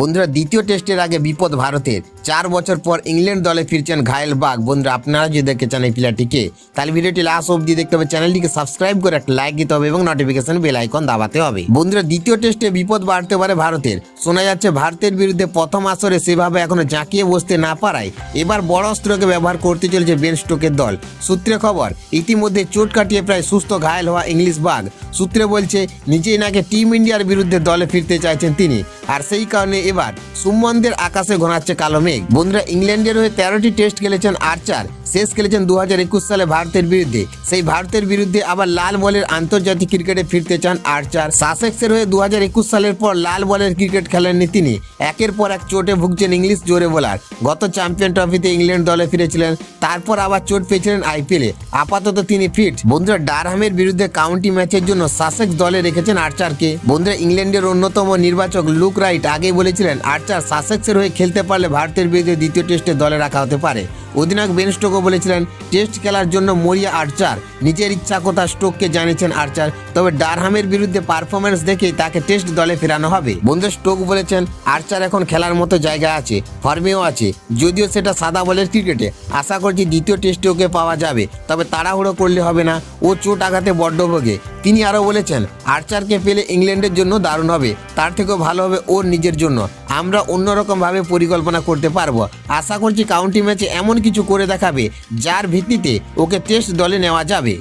বন্ধুরা, দ্বিতীয় টেস্টের আগে বিপদ ভারতের। চার বছর পর ইংল্যান্ড দলে ফিরছেন ঘায়েল বাঘ। বন্ধুরা, আপনারা যদি দেখতে চান এই প্লেয়ারটিকে, তাহলে ভিডিওটি লাস্ট অবধি দেখতে হবে। চ্যানেলটিকে সাবস্ক্রাইব করে একটা লাইক দিতে হবে এবং নোটিফিকেশন বেল আইকন দাবাতে হবে। বন্ধুরা, দ্বিতীয় টেস্টে বিপদ বাড়তে পারে ভারতের। শোনা যাচ্ছে, ভারতের বিরুদ্ধে প্রথম আসরে সেভাবে এখনও জাঁকিয়ে বসতে না পারায়। এবার বড় অস্ত্রকে ব্যবহার করতে চলেছে বেন স্টোকের দল। সূত্রে খবর, ইতিমধ্যে চোট কাটিয়ে প্রায় সুস্থ ঘায়েল হওয়া ইংলিশ বাঘ। সূত্রে বলছে, নিজেই নাকি টিম ইন্ডিয়ার বিরুদ্ধে দলে ফিরতে চাইছেন তিনি। আর সেই কারণে এবার সুমনদের আকাশে ঘনাচ্ছে কালো মেঘ। বন্ধুরা, ইংল্যান্ডের হয়ে তেরোটি টেস্ট খেলেছেন আর্চার। শেষ খেলেছেন দু একুশ সালে ভারতের বিরুদ্ধে। সেই ভারতের বিরুদ্ধে আবার লাল বলের আন্তর্জাতিক ক্রিকেটে ফিরতে চান আর্চার। সাসেক্সের হয়ে দু হাজার একুশ সালের পর লাল বলের ক্রিকেট খেলেননি তিনি। একের পর এক চোটে ভুগছেন ইংলিশ জোরে বোলার। গত চ্যাম্পিয়ন ট্রফিতে ইংল্যান্ড দলে ফিরেছিলেন, তারপর আবার চোট পেয়েছিলেন আইপিএলে আপাতত তিনি ফিট। বন্ধুরা, ডারহামের বিরুদ্ধে কাউন্টি ম্যাচের জন্য সাসেক্স দলে রেখেছেন আর্চারকে। বন্ধুরা, ইংল্যান্ডের অন্যতম নির্বাচক লুক রাইট, আগেই বলেছিলেন, আর্চার সাসেক্সের হয়ে খেলতে পারলে ভারতের বিরুদ্ধে দ্বিতীয় টেস্টে দলে রাখা হতে পারে। অধিনায়ক বেন স্টোকও বলেছিলেন, টেস্ট খেলার জন্য মরিয়া আর্চার নিজের ইচ্ছা কথা স্টোককে জানিয়েছেন আর্চার। তবে ডারহামের বিরুদ্ধে পারফরমেন্স দেখেই তাকে টেস্ট দলে ফেরানো হবে। বন্ধু স্টোক বলেছেন, আর্চার এখন খেলার মতো জায়গা আছে, ফর্মেও আছে, যদিও সেটা সাদা বলের ক্রিকেটে। আশা করছি দ্বিতীয় টেস্টে ওকে পাওয়া যাবে, তবে তাড়াহুড়ো করলে হবে না, ও চোট আঘাতে বড্ড ভোগে। তিনি আরও বলেছেন, আর্চারকে পেলে ইংল্যান্ডের জন্য দারুণ হবে, তার থেকেও ভালো হবে ওর নিজের জন্য। আমরা অন্যরকমভাবে পরিকল্পনা করতে পারব। আশা করছি কাউন্টি ম্যাচে এমন কিছু করে দেখাবে, যার ভিত্তিতে ওকে টেস্ট দলে নেওয়া যাবে।